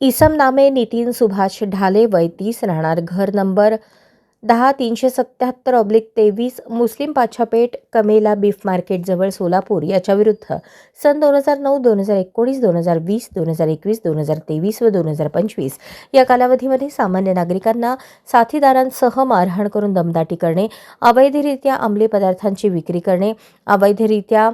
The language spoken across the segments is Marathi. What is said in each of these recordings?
इसम नामे नितीन सुभाष ढाले वय तीस राहणार घर नंबर दहा तीनशे सत्याहत्तर ऑब्लिक तेवीस मुस्लिम पाछापेठ कमेला बीफ मार्केटजवळ सोलापूर याच्याविरुद्ध सन दोन हजार नऊ दोन हजार एकोणीस दोन हजार वीस दोन हजार एकवीस दोन हजार तेवीस व दोन हजार पंचवीस. या कालावधीमध्ये सामान्य नागरिकांना साथीदारांसह मारहाण करून दमदाटी करणे अवैधरित्या अंमली पदार्थांची विक्री करणे अवैधरित्या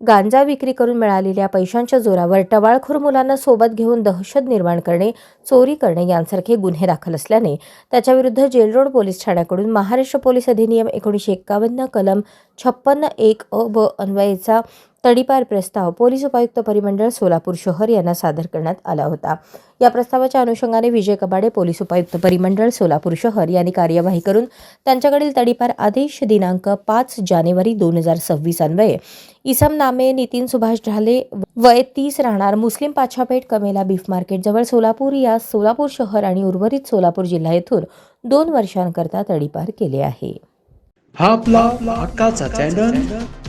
गांजा विक्री करून मिळालेल्या पैशांच्या जोरावर टवाळखोर मुलांना सोबत घेऊन दहशत निर्माण करणे चोरी करणे यांसारखे गुन्हे दाखल असल्याने त्याच्याविरुद्ध जेलरोड पोलीस ठाण्याकडून महाराष्ट्र पोलीस अधिनियम एकोणीसशे एक्कावन्न कलम छप्पन्न एक अ ब अन्वयेचा तडीपार प्रस्ताव पोलीस उपायुक्त परिमंडळ सोलापूर शहर यांना सादर करण्यात आला होता. या प्रस्तावाच्या अनुषंगाने विजय कबाडे पोलीस उपायुक्त परिमंडळ सोलापूर शहर यांनी कार्यवाही करून त्यांच्याकडील तडीपार आदेश दिनांक पाच जानेवारी दोन हजार सव्वीस अन्वये. इसम नामे नितीन सुभाष ढाले वय तीस राहणार मुस्लिम पाछापेठ कमेला बीफ मार्केटजवळ सोलापूर या सोलापूर शहर आणि उर्वरित सोलापूर जिल्हा येथून दोन वर्षांकरता तडीपार केले आहे. हा आपला हक्काचा चॅनल.